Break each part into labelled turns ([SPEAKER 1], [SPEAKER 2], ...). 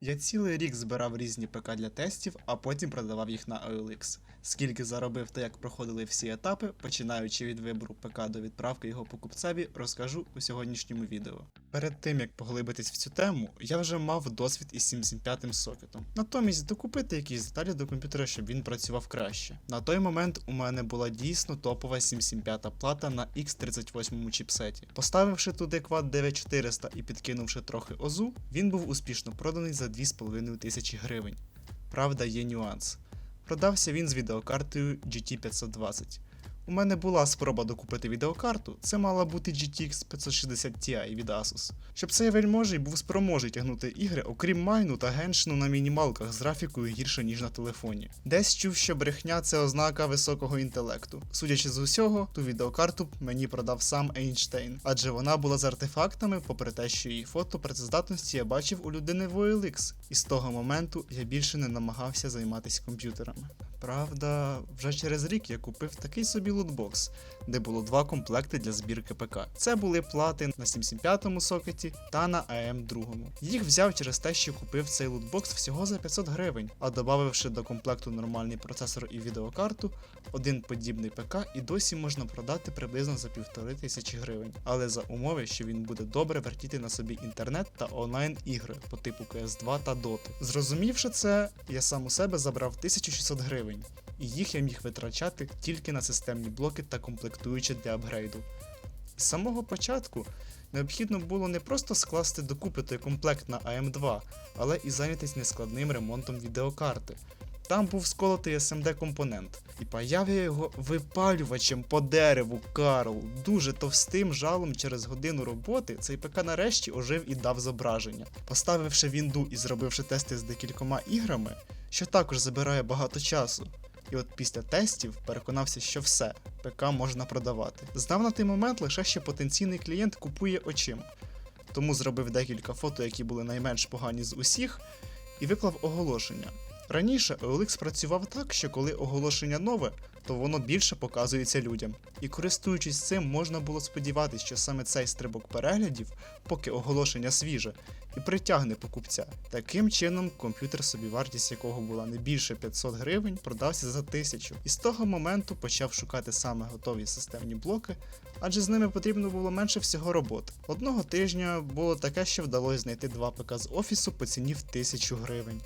[SPEAKER 1] Я цілий рік збирав різні ПК для тестів, а потім продавав їх на OLX. Скільки заробив та як проходили всі етапи, починаючи від вибору ПК до відправки його покупцеві, розкажу у сьогоднішньому відео. Перед тим як поглибитись в цю тему, я вже мав досвід із 75-м сокетом. Натомість докупити якісь деталі до комп'ютера, щоб він працював краще. На той момент у мене була дійсно топова 775 плата на X38 чіпсеті. Поставивши туди квад 9400 і підкинувши трохи озу, він був успішно проданий за 2,5 тисячі гривень. Правда, є нюанс. Продався він з відеокартою GT 520. У мене була спроба докупити відеокарту, це мала бути GTX 560 Ti від Asus. Щоб цей вельможий був спроможний тягнути ігри, окрім майну та геншину на мінімалках з графікою гірше, ніж на телефоні. Десь чув, що брехня це ознака високого інтелекту. Судячи з усього, ту відеокарту мені продав сам Ейнштейн, адже вона була з артефактами, попри те, що її фото працездатності я бачив у людини в OLX. І з того моменту я більше не намагався займатися комп'ютерами. Правда, вже через рік я купив такий собі лутбокс, де було два комплекти для збірки ПК. Це були плати на 775 сокеті та на am 2 Їх взяв через те, що купив цей лутбокс всього за 500 гривень, а додавши до комплекту нормальний процесор і відеокарту, один подібний ПК і досі можна продати приблизно за півтори тисячі гривень, але за умови, що він буде добре вертіти на собі інтернет та онлайн ігри по типу CS2 та Dota. Зрозумівши це, я сам у себе забрав 1600 гривень, і їх я міг витрачати тільки на системні блоки та комплектуючі для апгрейду. З самого початку необхідно було не просто скласти докупи той комплект на AM2, але і зайнятися нескладним ремонтом відеокарти. Там був сколотий SMD компонент, і паяв я його випалювачем по дереву, Карл. Дуже товстим жалом через годину роботи цей ПК нарешті ожив і дав зображення. Поставивши вінду і зробивши тести з декількома іграми, що також забирає багато часу. І от після тестів переконався, що все, ПК можна продавати. Знав на той момент лише, що потенційний клієнт купує очима. Тому зробив декілька фото, які були найменш погані з усіх, і виклав оголошення. Раніше OLX працював так, що коли оголошення нове, то воно більше показується людям. І користуючись цим, можна було сподіватися, що саме цей стрибок переглядів, поки оголошення свіже, і притягне покупця. Таким чином, комп'ютер, собівартість якого була не більше 500 гривень, продався за 1000. І з того моменту почав шукати саме готові системні блоки, адже з ними потрібно було менше всього роботи. Одного тижня було таке, що вдалося знайти два ПК з офісу по ціні в 1000 гривень.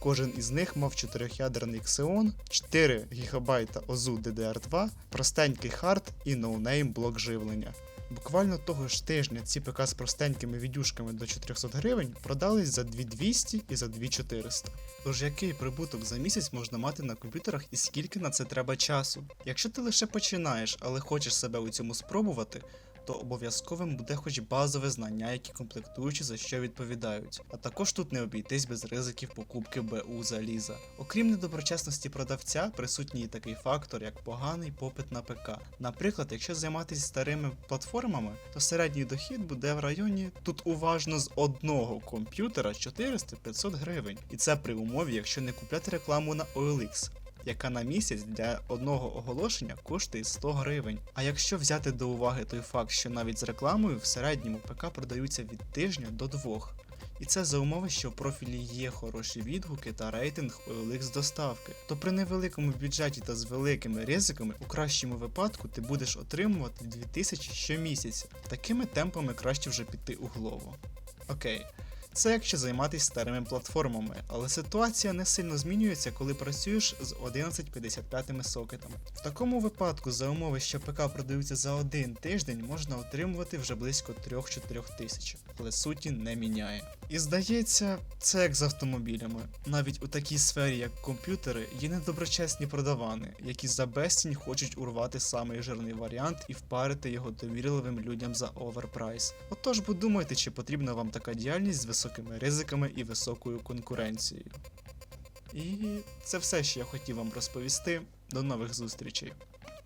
[SPEAKER 1] Кожен із них мав 4-ядерний Xeon, 4 ГБ ОЗУ DDR2, простенький хард і ноунейм блок живлення. Буквально того ж тижня ці ПК з простенькими відюшками до 400 гривень продались за 2200 і за 2400. Тож який прибуток за місяць можна мати на комп'ютерах і скільки на це треба часу? Якщо ти лише починаєш, але хочеш себе у цьому спробувати, то обов'язковим буде хоч базове знання, які комплектуючі за що відповідають. А також тут не обійтись без ризиків покупки БУ заліза. Окрім недоброчесності продавця, присутній такий фактор, як поганий попит на ПК. Наприклад, якщо займатися старими платформами, то середній дохід буде в районі тут уважно з одного комп'ютера 400-500 гривень. І це при умові, якщо не купляти рекламу на OLX яка на місяць для одного оголошення коштує 100 гривень. А якщо взяти до уваги той факт, що навіть з рекламою в середньому ПК продаються від тижня до двох. І це за умови, що в профілі є хороші відгуки та рейтинг OLX доставки. То при невеликому бюджеті та з великими ризиками, у кращому випадку ти будеш отримувати 2000 щомісяця. Такими темпами краще вже піти у голову. Окей. Це якщо займатися старими платформами, але ситуація не сильно змінюється, коли працюєш з 1155 сокетами. В такому випадку, за умови, що ПК продаються за один тиждень, можна отримувати вже близько 3-4 тисяч, але суті не міняє. І здається, це як з автомобілями. Навіть у такій сфері, як комп'ютери, є недоброчесні продавани, які за безцінь хочуть урвати самий жирний варіант і впарити його довірливим людям за оверпрайс. Отож, подумайте, чи потрібна вам така діяльність з високими ризиками і високою конкуренцією. І це все, що я хотів вам розповісти. До нових зустрічей.